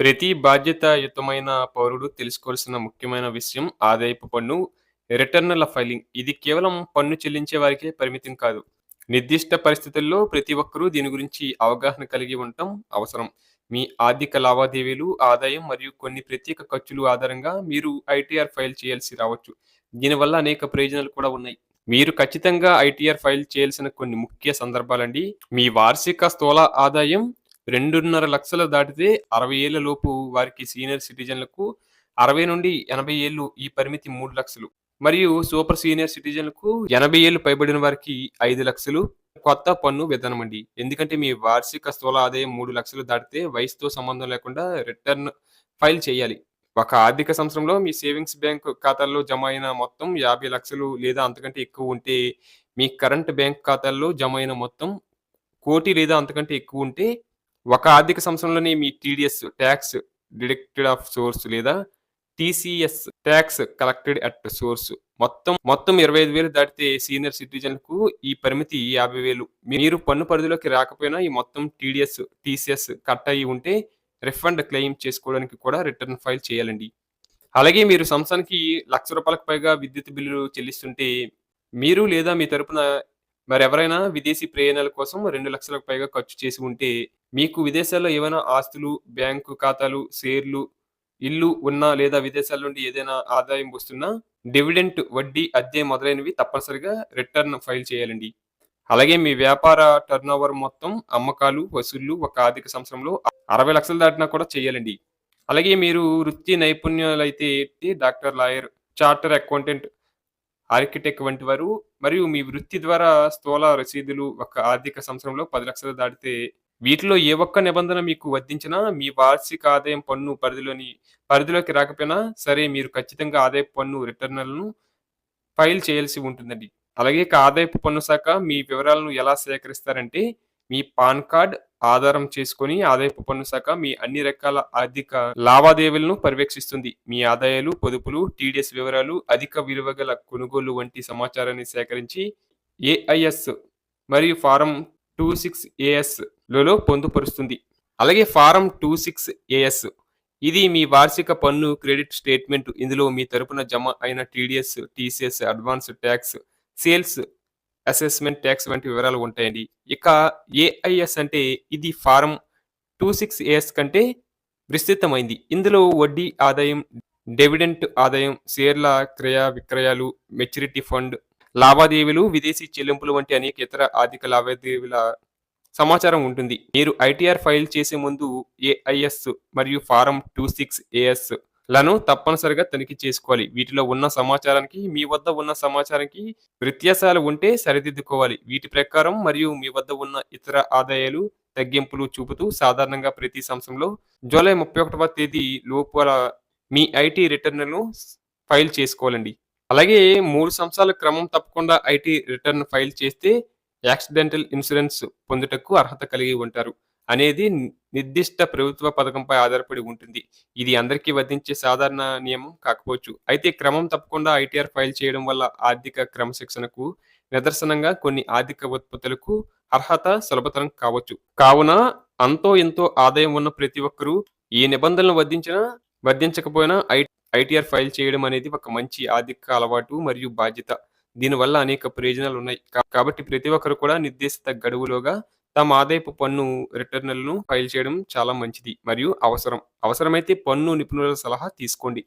ప్రతి బాధ్యతాయుతమైన పౌరుడు తెలుసుకోవాల్సిన ముఖ్యమైన విషయం ఆదాయపు పన్ను రిటర్నుల ఫైలింగ్. ఇది కేవలం పన్ను చెల్లించే వారికే పరిమితం కాదు. నిర్దిష్ట పరిస్థితుల్లో ప్రతి ఒక్కరూ దీని గురించి అవగాహన కలిగి ఉండటం అవసరం. మీ ఆర్థిక లావాదేవీలు, ఆదాయం మరియు కొన్ని ప్రత్యేక ఖర్చులు ఆధారంగా మీరు ఐటీఆర్ ఫైల్ చేయాల్సి రావచ్చు. దీనివల్ల అనేక ప్రయోజనాలు కూడా ఉన్నాయి. మీరు ఖచ్చితంగా ఐటీఆర్ ఫైల్ చేయాల్సిన కొన్ని ముఖ్య సందర్భాలండి. మీ వార్షిక స్థూల ఆదాయం 2.5 లక్షలు దాటితే 60 ఏళ్ళ లోపు వారికి సీనియర్ సిటిజన్లకు 60 నుండి ఎనభై ఏళ్ళు ఈ పరిమితి మూడు లక్షలు. మరియు సూపర్ సీనియర్ సిటిజన్లకు ఎనభై ఏళ్ళు పైబడిన వారికి ఐదు లక్షలు. కొత్త పన్ను విధానం అండి ఎందుకంటే మీ వార్షిక స్థూల ఆదాయం మూడు లక్షలు దాటితే వయసుతో సంబంధం లేకుండా రిటర్న్ ఫైల్ చేయాలి. ఒక ఆర్థిక సంవత్సరంలో మీ సేవింగ్స్ బ్యాంక్ ఖాతాల్లో జమ అయిన మొత్తం 50 లక్షలు లేదా అంతకంటే ఎక్కువ ఉంటే, మీ కరెంట్ బ్యాంక్ ఖాతాల్లో జమ అయిన మొత్తం కోటి లేదా అంతకంటే ఎక్కువ ఉంటే, ఒక ఆర్థిక సంవత్సరంలోనే మీ TDS tax deducted of source లేదా TCS tax collected at source మొత్తం మొత్తం 25,000 దాటితే సీనియర్ సిటిజన్లకు ఈ పరిమితి యాభై వేలు మీరు పన్ను పరిధిలోకి రాకపోయినా ఈ మొత్తం టీడీఎస్, టీసీఎస్ కట్ అయ్యి ఉంటే రిఫండ్ క్లెయిమ్ చేసుకోవడానికి కూడా రిటర్న్ ఫైల్ చేయాలండి. అలాగే మీరు సంవత్సరానికి లక్ష రూపాయలకు పైగా విద్యుత్ బిల్లులు చెల్లిస్తుంటే, మీరు లేదా మీ తరపున మరెవరైనా విదేశీ ప్రయాణాల కోసం రెండు లక్షలకు పైగా ఖర్చు చేసి ఉంటే, మీకు విదేశాల్లో ఏవైనా ఆస్తులు, బ్యాంకు ఖాతాలు, షేర్లు, ఇల్లు ఉన్నా లేదా విదేశాల నుండి ఏదైనా ఆదాయం వస్తున్నా, డివిడెంట్, వడ్డీ, అద్దె మొదలైనవి తప్పనిసరిగా రిటర్న్ ఫైల్ చేయాలండి. అలాగే మీ వ్యాపార టర్నోవర్ మొత్తం, అమ్మకాలు, వసూళ్ళు ఒక ఆర్థిక సంవత్సరంలో 60 లక్షలు దాటినా కూడా చేయాలండి. అలాగే మీరు వృత్తి నైపుణ్యాలైతే doctor, lawyer, charter accountant, architect వంటి వారు మరియు మీ వృత్తి ద్వారా స్థూల రసీదులు ఒక ఆర్థిక సంవత్సరంలో పది లక్షలు దాటితే, వీటిలో ఏ ఒక్క నిబంధన మీకు వర్తించినా మీ వార్షిక ఆదాయం పన్ను పరిధిలోని పరిధిలోకి రాకపోయినా సరే మీరు ఖచ్చితంగా ఆదాయపు పన్ను రిటర్న్లను ఫైల్ చేయాల్సి ఉంటుందండి. అలాగే ఆదాయపు పన్ను శాఖ మీ వివరాలను ఎలా సేకరిస్తారంటే, మీ పాన్ కార్డ్ ఆధారం చేసుకొని ఆదాయపు పన్ను శాఖ మీ అన్ని రకాల ఆర్థిక లావాదేవీలను పర్యవేక్షిస్తుంది. మీ ఆదాయాలు, పొదుపులు, టీడీఎస్ వివరాలు, అధిక విలువ గల కొనుగోలు వంటి సమాచారాన్ని సేకరించి ఏఐఎస్ మరియు ఫారం 26ఏఎస్ లలో పొందుపరుస్తుంది. అలాగే ఫారం 26ఏఎస్ ఇది మీ వార్షిక పన్ను క్రెడిట్ స్టేట్మెంట్. ఇందులో మీ తరపున జమ అయిన TDS, TCS, advance tax sales assessment tax వంటి వివరాలు ఉంటాయండి. ఇక ఏఐఎస్ అంటే ఇది ఫారం 26ఏఎస్ కంటే విస్తృతమైంది. ఇందులో వడ్డీ ఆదాయం, డెవిడెంట్ ఆదాయం, షేర్ల క్రయ విక్రయాలు, మెచ్యూరిటీ ఫండ్ లావాదేవీలు, విదేశీ చెల్లింపులు వంటి అనేక ఇతర ఆర్థిక లావాదేవీల సమాచారం ఉంటుంది. మీరు ఐటీఆర్ ఫైల్ చేసే ముందు ఏఐఎస్ మరియు ఫారం 26ఏఎస్లను తప్పనిసరిగా తనిఖీ చేసుకోవాలి. వీటిలో ఉన్న సమాచారానికి, మీ వద్ద ఉన్న సమాచారానికి వ్యత్యాసాలు ఉంటే సరిదిద్దుకోవాలి. వీటి ప్రకారం మరియు మీ వద్ద ఉన్న ఇతర ఆదాయాలు తగ్గింపులు చూపుతూ సాధారణంగా ప్రతి సంవత్సరంలో జూలై 31వ తేదీ లోపల మీ ఐటీ రిటర్న్లను ఫైల్ చేసుకోవాలండి. అలాగే మూడు సంవత్సరాల క్రమం తప్పకుండా ఐటీ రిటర్న్ ఫైల్ చేస్తే యాక్సిడెంటల్ ఇన్సూరెన్స్ పొందుటకు అర్హత కలిగి ఉంటారు అనేది నిర్దిష్ట ప్రభుత్వ పథకంపై ఆధారపడి ఉంటుంది. ఇది అందరికీ వర్తించే సాధారణ నియమం కాకపోవచ్చు. అయితే క్రమం తప్పకుండా ఐటీఆర్ ఫైల్ చేయడం వల్ల ఆర్థిక క్రమశిక్షణకు నిదర్శనంగా కొన్ని ఆర్థిక ఉత్పత్తులకు అర్హత సులభతరం కావచ్చు. కావున అంతో ఎంతో ఆదాయం ఉన్న ప్రతి ఒక్కరూ ఈ నిబంధనలు వర్ధించినా వర్ధించకపోయినా ఐ ఐటీఆర్ ఫైల్ చేయడం అనేది ఒక మంచి ఆర్థిక అలవాటు మరియు బాధ్యత. దీనివల్ల అనేక ప్రయోజనాలు ఉన్నాయి. కాబట్టి ప్రతి ఒక్కరు కూడా నిర్దేశిత గడువులోగా తమ ఆదాయపు పన్ను రిటర్నులను ఫైల్ చేయడం చాలా మంచిది మరియు అవసరం. అవసరమైతే పన్ను నిపుణుల సలహా తీసుకోండి.